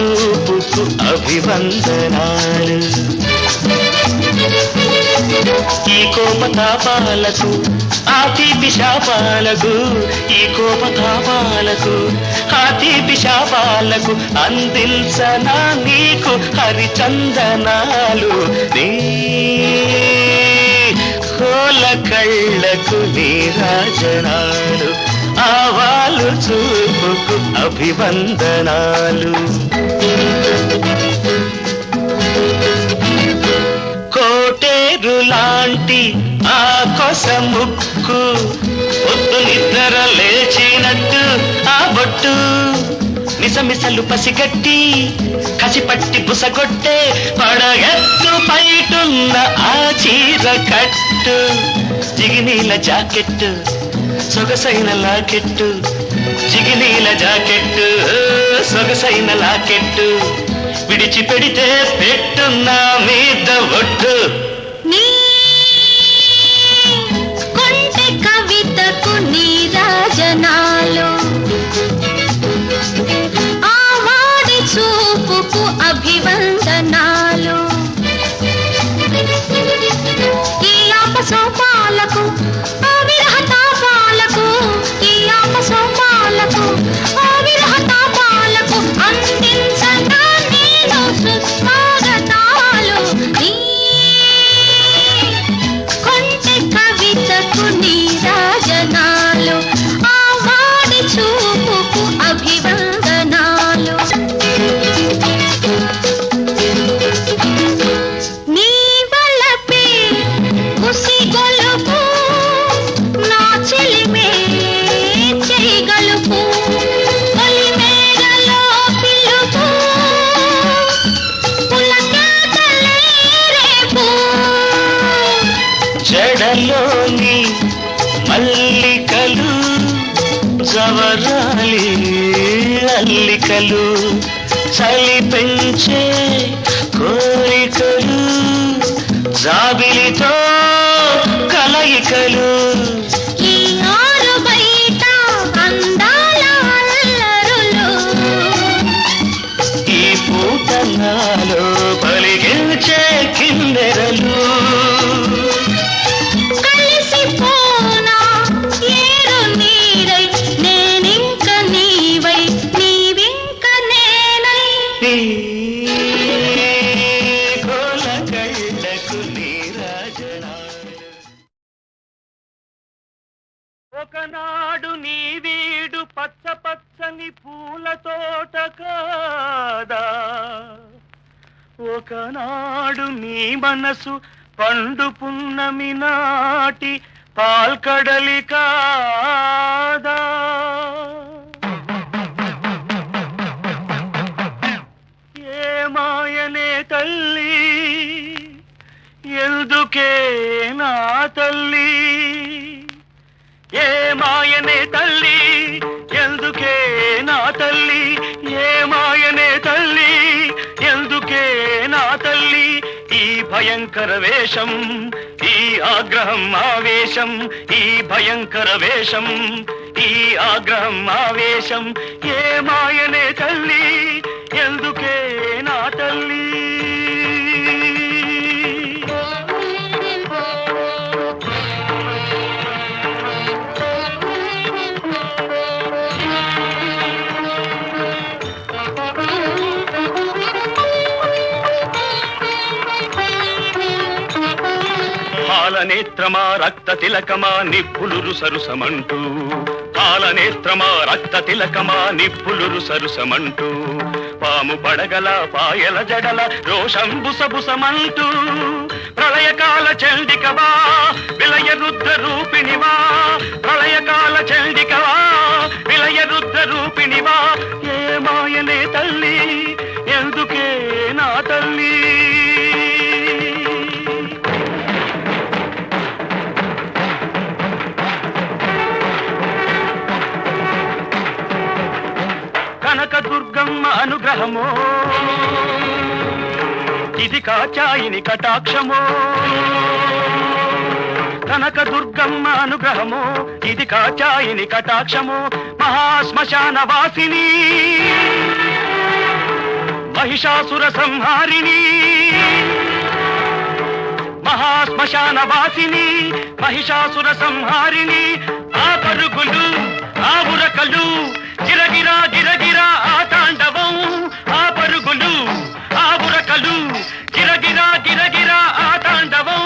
చూపుకు అభివందనాలు. ఈ కోపతాపాలకు ఆ తీపి శాపాలకు ఈ కోపతాపాలకు ఆ తీపి శాపాలకు అందించనా నీకు హరిచందనాలు. నీ కోల కళ్ళకు నీ రాజనాలు. ఆవాలు చూపుకు అభివందనాలు. కోటేరు లాంటి ఆ కొస ముక్కు పొద్దు నిద్ర లేచినట్టు ఆ బొట్టు. మిసమిసలు పసిగట్టి కసిపట్టి బుసగొట్టే పడగెత్తు పైటున్న ఆ చీర కట్టు. జిగినీల జాకెట్టు సొగసైన లాకెట్టు జిగినీల జాకెట్టు సొగసైన లాకెట్టు. విడిచి పెడితే పెట్టున్న మీద ఒట్టు. నీ కవితకు నీరాజనాలు ఆవాడి చూపుకు అల్లికలు మనసు పండు పున్నమి నాటి పాల్కడలి కాదా. ఏ మాయనే తల్లి ఎందుకే నా తల్లి? ఏ మాయనే తల్లి ఎందుకే నా తల్లి? ఏ మాయనే భయంకర వేషం ఈ ఆగ్రహం ఆవేశం ఈ భయంకర వేషం ఈ ఆగ్రహం ఆవేశం ఏ మాయనే తల్లి ఎందుకే పాలనేత్రమా రక్త తిలకమా నిప్పులురు సరుసమంటూ పాలనేత్రమా రక్త తిలకమా నిప్పులురు సరుసమంటూ పాము పడగల పాయల జడల రోషం బుసబుసమంటూ. ప్రళయకాల చండికవా విలయ రుద్ర రూపిణివా. ప్రళయకాల చండికవా ఇది కాచాయిని కటాక్షమో. కనక దుర్గమ్మ అనుగ్రహము ఇది కాచాయిని కటాక్షము. మహాశ్మశాన వాసిని మహిషాసుర సంహారిణి మహాశ్మశాన వాసిని మహిషాసుర సంహారిణి ఆ పరుగులు ఆ ఉరకలు గిరగిరా గిరగిరా ఆ తాండవం. ఆ పరుగులు ఆ ఉరకలు గిరగిరా గిరగిరా ఆ తాండవం.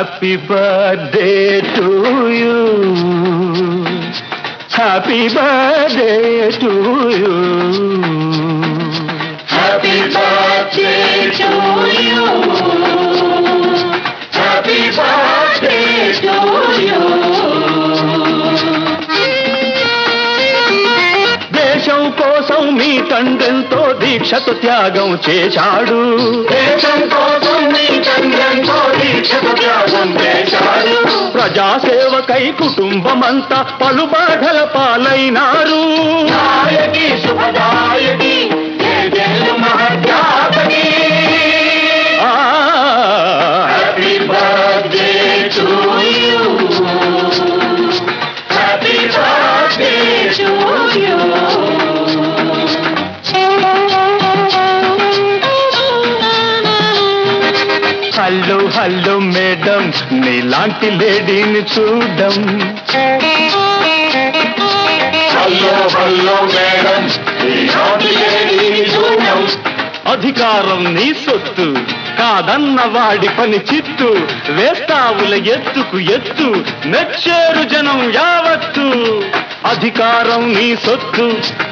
Happy birthday to you happy birthday to you happy birthday to you happy birthday to you దేశం కోసం మీ తండ్రెంతో దీక్షతో త్యాగం చేశాడు దేశం కోసం ప్రజాసేవకై కుటుంబమంతా పలు బాధల పాలైనారు. నీలాంటి లేడీని చూడం. హలో హలో మేడం అధికారం నీ సొత్తు కాదన్న వాడి పని చిత్తు వేస్తావుల ఎత్తుకు ఎత్తు మెచ్చేరు జనం యావత్తు. అధికారం నీ సొత్తు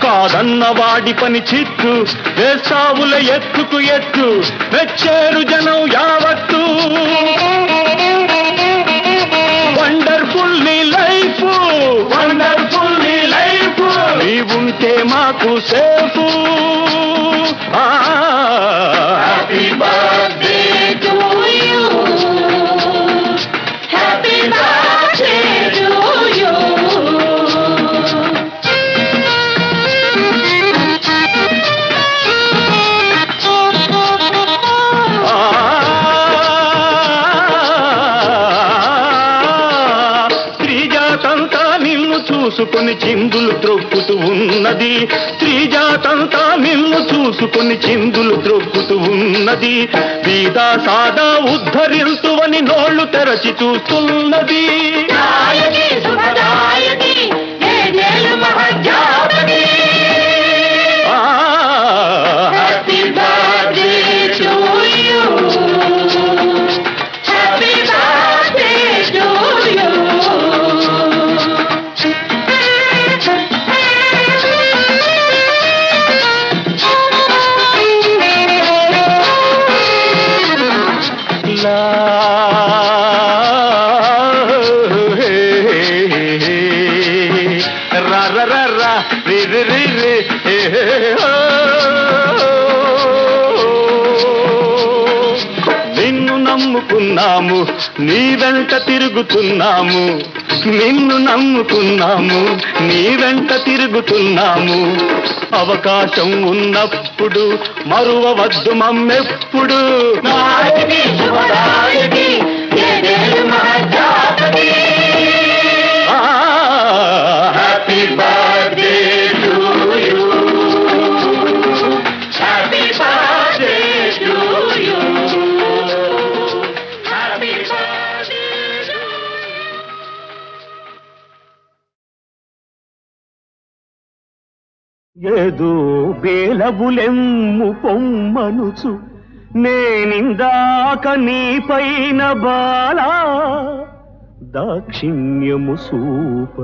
కాదన్న వాడి పని చిత్తు వేస్తావుల ఎత్తుకు ఎత్తు మెచ్చేరు జనం యావత్తు. వండర్ఫుల్ నీ లైఫ్. వండర్ఫుల్ నీ లైఫ్. నీవుంటే మాకు సేఫ్. హ్యాపీ బర్త్డే చూసుకొని చిందులు త్రొక్కుతూ ఉన్నది. స్త్రీజాతంతా నిన్ను చూసుకొని చిందులు త్రొక్కుతూ ఉన్నది. బీదా సాదా ఉద్ధరింతువని నోళ్ళు తెరచి చూస్తున్నది. నమ్ముకున్నాము నీ వెంట తిరుగుతున్నాము నిన్ను నమ్ముకున్నాము నీ వెంట తిరుగుతున్నాము. అవకాశం ఉన్నప్పుడు మరువవద్దు మమ్మెప్పుడు. ఏదో బేలబులెమ్ము పొమ్మనుచు. నేనిందాక నీపైన బాలా దాక్షిణ్యము సూప.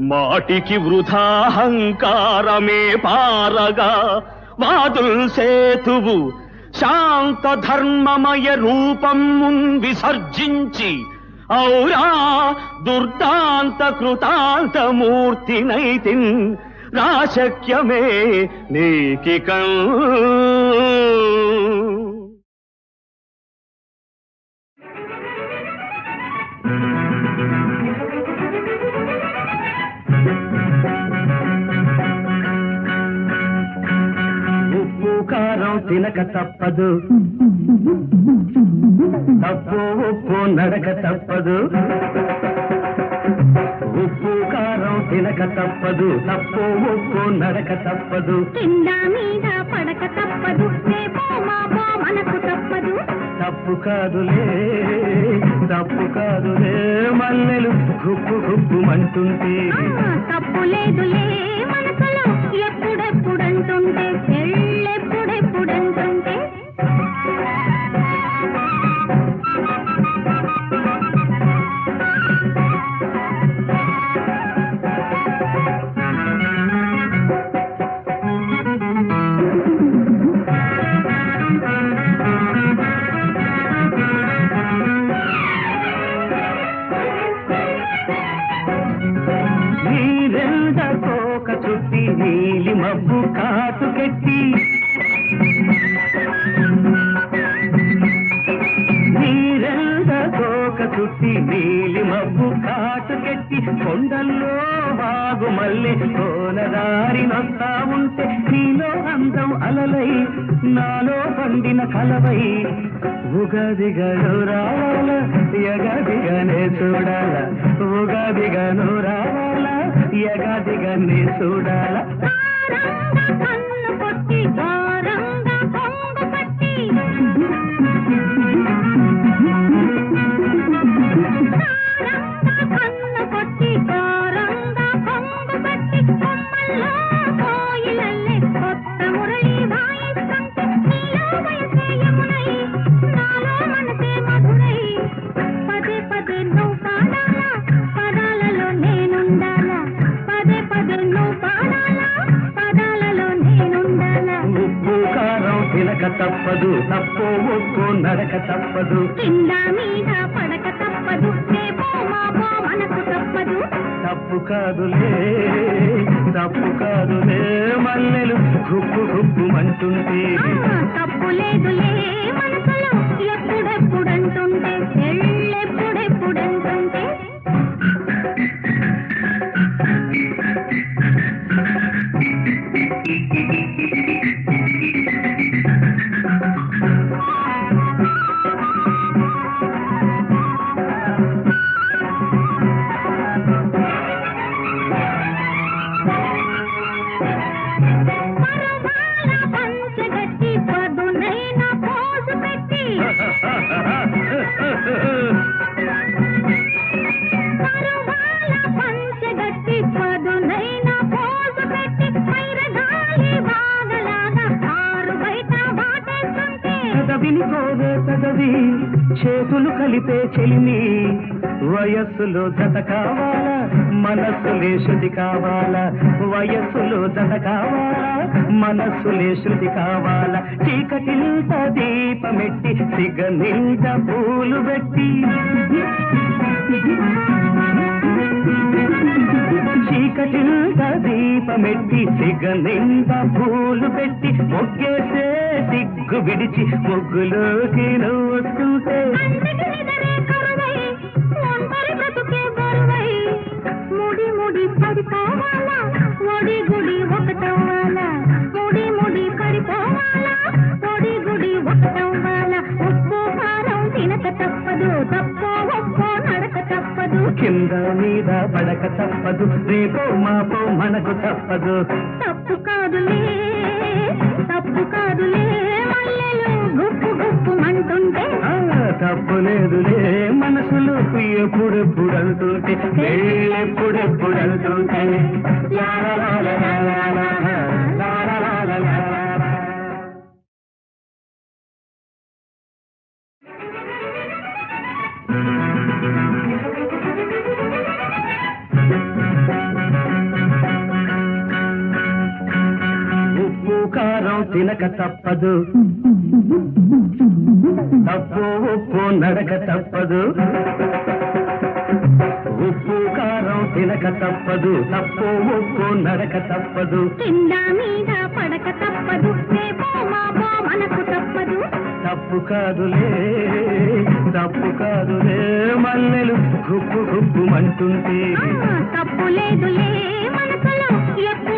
మాటికి వృధాహంకారమే పారగా వాదుల్ సేతువు శాంత ధర్మమయ రూపం విసర్జించి ఔరా దుర్దాంత కృతాంత మూర్తినైతిన్ రాశక్యమే నీకికం ఉప్పు కారం తినక తప్పదు. తప్పు ఉప్పు నడక తప్పదు. ఉప్పు కారం తినక తప్పదు. తప్పు ఉప్పు నడక తప్పదు. కింద మీద పడక తప్పదు. మనకు తప్పదు. తప్పు కాదులే తప్పు కాదులే. మల్లెలు గుప్పు గుప్పుమంటుంటే ఆ, తప్పు లేదులే మనసులో. ఎప్పుడెప్పుడంటుంటే. అందం అలలై నాలో పండిన కలవై. ఉగదిగను రావాల యగదిగనే చూడాల. ఉగదిగను రావాల యగదిగనే చూడాల. పదే పదే నువ్వు పాడాలా? పదాలలో నేనుండాలా? పదే పదే నువ్వు పాడాలా? పదాలలో నేనుండాలా? ఉప్పు కారం తినక తప్పదు. తప్పు ఉప్పు నడక తప్పదు. కింద మీద పడక తప్పదు. మనకు తప్పదు. తప్పు కాదులే తప్పు కాదులే మల్లెలు. గుప్పు గుప్పుమంటుంటే ఆ, తప్పు లేదులే మనసులో. ఎప్పుడెప్పుడంటుంటే. Thank you. చెలిమి. వయస్సులో జత కావాలా? మనస్సులే శృతి కావాలా? వయస్సులో జత కావాలా? మనస్సులే శృతి కావాలా? చీకటిల్త దీపమెట్టి సిగ నింట పూలు పెట్టి. చీకటిల్త దీపమెట్టి సిగ నిండా పూలు పెట్టి మొగ్గేసే సిగ్గు విడిచి ముగ్గులోకి నువ్వు వస్తుంటే అందరికి నిదరే ముడి ముడి పడిపోవాలా ఒడి కింద మీద పడక తప్పదు. రేపో మాపో మనకు తప్పదు. తప్పు కాదులే తప్పు కాదులే మల్లెలు గుప్పు గుప్పు మంటుంటే. ఆ, తప్పులేదులే మనసులు ఎప్పుడెప్పుడు అంటుంటే. ఎప్పుడెప్పుడు అంటుంటే. తినక తప్పదు తప్పు ఉప్పు నడక తప్పదు ఉప్పు కారం తినక తప్పదు తప్పు ఉప్పు నడక తప్పదు కింద మీద పడక తప్పదు మనకు తప్పదు. తప్పు కాదులే తప్పు కాదులే మల్లెలు గుప్పు గుప్పుమంటుంటే ఆ, తప్పు లేదులే మనసులో. ఎప్పుడెప్పుడంటుంటే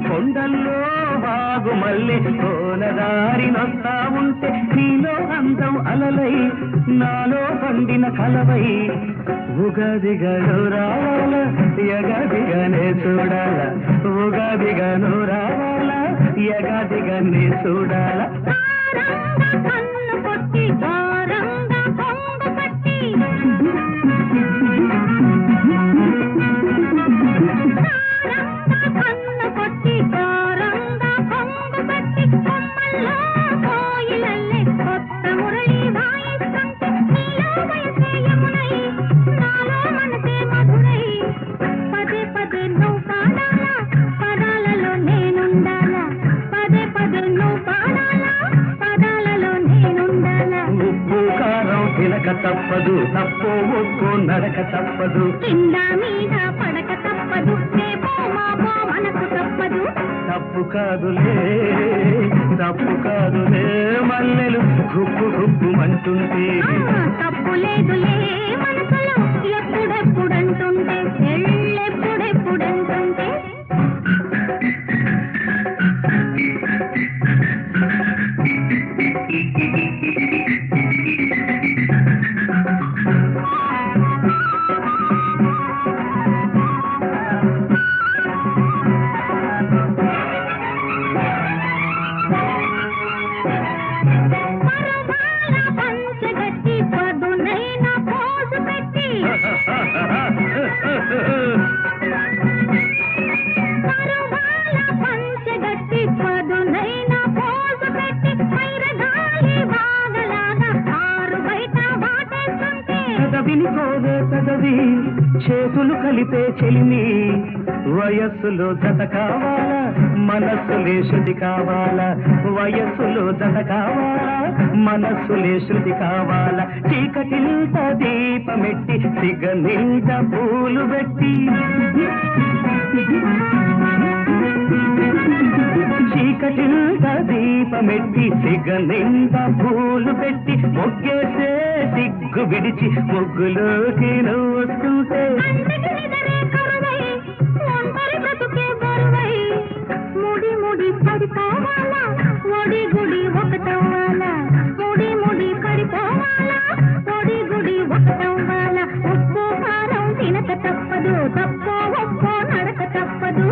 కొండల్లో బాగు మళ్ళీ కోలదారి నొస్తా ఉంటే నీలో అందం అలలై నాలో పండిన కలవై. ఉగదిగను రావాల యగదిగనే చూడాల? ఉగదిగను రావాల యగదిగనే చూడాల? తప్పదు. తప్పు ఉప్పు నడక తప్పదు. కింద మీద పడక తప్పదు. తప్పు కాదులే. మల్లెలు గుప్పు గుప్పుమంటుంటే ఆ, తప్పు లేదులే వాటేస్తుంటే కోరే చేతులు కలిపే చెలిమి. వయస్సులో జత కావాలా మనస్సులే శృతి కావాలా. వయస్సులో జత కావాలా మనస్సులే శృతి కావాలా. చీకటి నింట దీపమెట్టి సిగ నింట పూలు పెట్టి. చీకటి దీపమెట్టి సిగ నింద పూలు పెట్టి మొగ్గేసే సిగ్గు విడిచి ముగ్గులోకి నువ్వు ముడి ముడి పడిపోవాలా ఒడి గుడి ఒకటి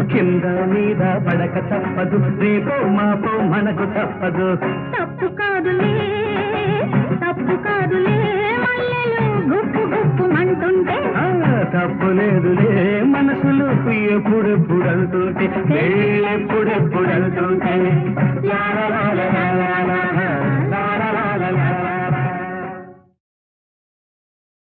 కింద మీద పడక తప్పదు రేపో మాపో మనకు తప్పదు తప్పు కాదులే తప్పు కాదులే మల్లెలు గుప్పు గుప్పు అంటుంటే తప్పు లేదులే మనసులు ఎప్పుడెప్పుడు అంటుంటే ఎప్పుడెప్పుడు అంటుంటే లాల లాల లాల